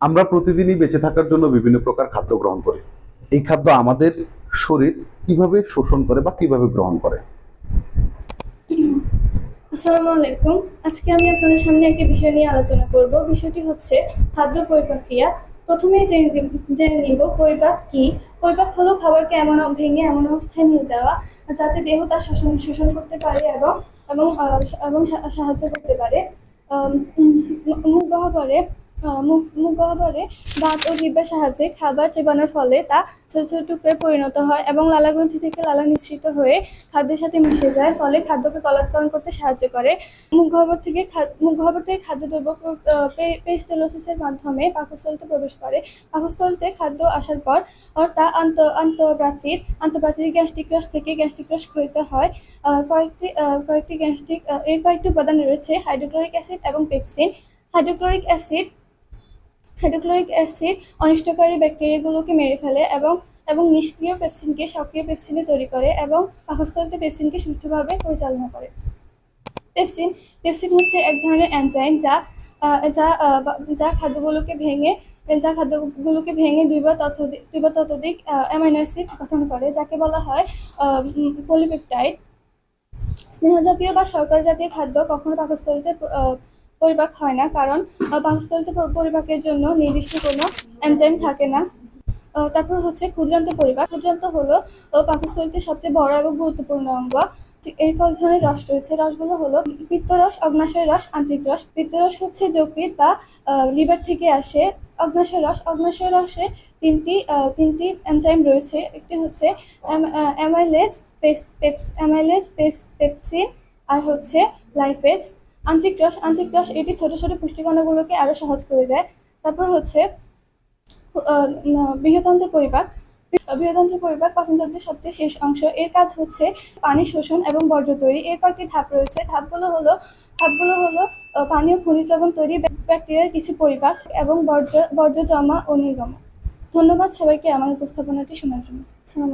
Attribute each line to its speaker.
Speaker 1: আমরা প্রতিদিনই বেঁচে থাকার জন্য বিভিন্ন প্রকার খাদ্য গ্রহণ করি এই খাদ্য আমাদের শরীর কীভাবে শোষণ করে বা কীভাবে গ্রহণ করে
Speaker 2: আসসালামু আলাইকুম আজকে আমি আপনাদের সামনে একটি বিষয় নিয়ে আলোচনা করব বিষয়টি হচ্ছে খাদ্য পরিপাক্রিয়া প্রথমেই জেনে নিব পরিপাক কি পরিপাক হলো খাবারকে এমন ভেঙে এমন অবস্থায় নিয়ে যাওয়া যাতে দেহ তার শোষণ শোষণ করতে পারে এবং এবং সাহায্য করতে পারে মুখ গহ্বরে মুখ মুখ গহ্বরে দাঁত ও জিহ্বার সাহায্যে খাবার চেবানোর ফলে তা ছোট ছোট টুকরায় পরিণত হয় এবং লালাগ্রন্থি থেকে লালা নিঃসৃত হয়ে খাদ্যের সাথে মিশে যায়, ফলে খাদ্যকে কলাৎকরণ করতে সাহায্য করে। মুখ গহ্বর থেকে খাদ- মুখ গহ্বর থেকে খাদ্যদ্রব্য পেস্টোলোসিসের মাধ্যমে পাকস্থলিতে প্রবেশ করে। পাকস্থলতে খাদ্য আসার পর তা আন্ত, আন্তঃপ্রাচীর আন্তঃপ্রাচীর গ্যাস্ট্রিক রস থেকে গ্যাস্ট্রিক রস ক্ষয়িত হয়। কয়েকটি কয়েকটি গ্যাস্ট্রিক এর কয়েকটি উপাদান রয়েছে, হাইড্রোক্লোরিক অ্যাসিড এবং pepsin. Hydrochloric acid hydrochloric acid অনিষ্টকারী ব্যাকটেরিয়াগুলোকে মেরে ফেলে এবং এবং নিষ্ক্রিয় পেপসিনকে সক্রিয় পেপসিনে তৈরি করে এবং পাকস্থলিতে পেপসিনকে সুষ্ঠুভাবে পরিচালনা করে। পেপসিন পেপসিন হচ্ছে এক ধরনের এনজাইম যা যা যা খাদ্যগুলোকে ভেঙে, যা খাদ্যগুলোকে ভেঙে দুই বা ততোধিক দুই ততোধিক অ্যামাইনো অ্যাসিড গঠন করে, যাকে বলা হয় পলিপেপটাইড। স্নেহজাতীয় বা শর্করা জাতীয় খাদ্য কখনো পাকস্থলিতে পরিপাক হয় না, কারণ পর- পরিপাকের জন্য নির্দিষ্ট কোনো এনজাইম থাকে না। তারপর হচ্ছে ক্ষুদ্রান্ত পরিপাক। ক্ষুদ্রান্ত হলো পাকস্থলিতে সবচেয়ে বড় এবং গুরুত্বপূর্ণ অঙ্গ। এই কয়েক ধরনের রস রয়েছে। রসগুলো হলো পিত্তরস, অগ্নাশয় রস, আন্তরিক রস। পিত্তরস হচ্ছে যকৃৎ বা লিভার থেকে আসে অগ্নাশয় রস। অগ্নাশয় রসে তিনটি তিনটি এনজাইম রয়েছে। একটি হচ্ছে অ্যামাইলেজ পেপস, অ্যামাইলেজ পেপসিন, আর হচ্ছে লাইফেজ। আন্তরিক রস আন্তরিক রস এটি ছোট ছোট পুষ্টিকণাগুলোকে আরও সহজ করে দেয়। তারপর হচ্ছে বৃহতন্ত্রের পরিপাক। বৃহতন্ত্রের পরিপাক পাচনতন্ত্রের সবচেয়ে শেষ অংশ। এর কাজ হচ্ছে পানি শোষণ এবং বর্জ্য তৈরি। এর কয়েকটি ধাপ রয়েছে। ধাপগুলো হলো ধাপগুলো হলো পানীয় খনিজ লবণ তৈরি, ব্যাকটেরিয়ার কিছু পরিপাক এবং বর্জ্য বর্জ্য জমা ও নির্গমন। ধন্যবাদ সবাইকে আমার উপস্থাপনাটি শোনার জন্য। সালাম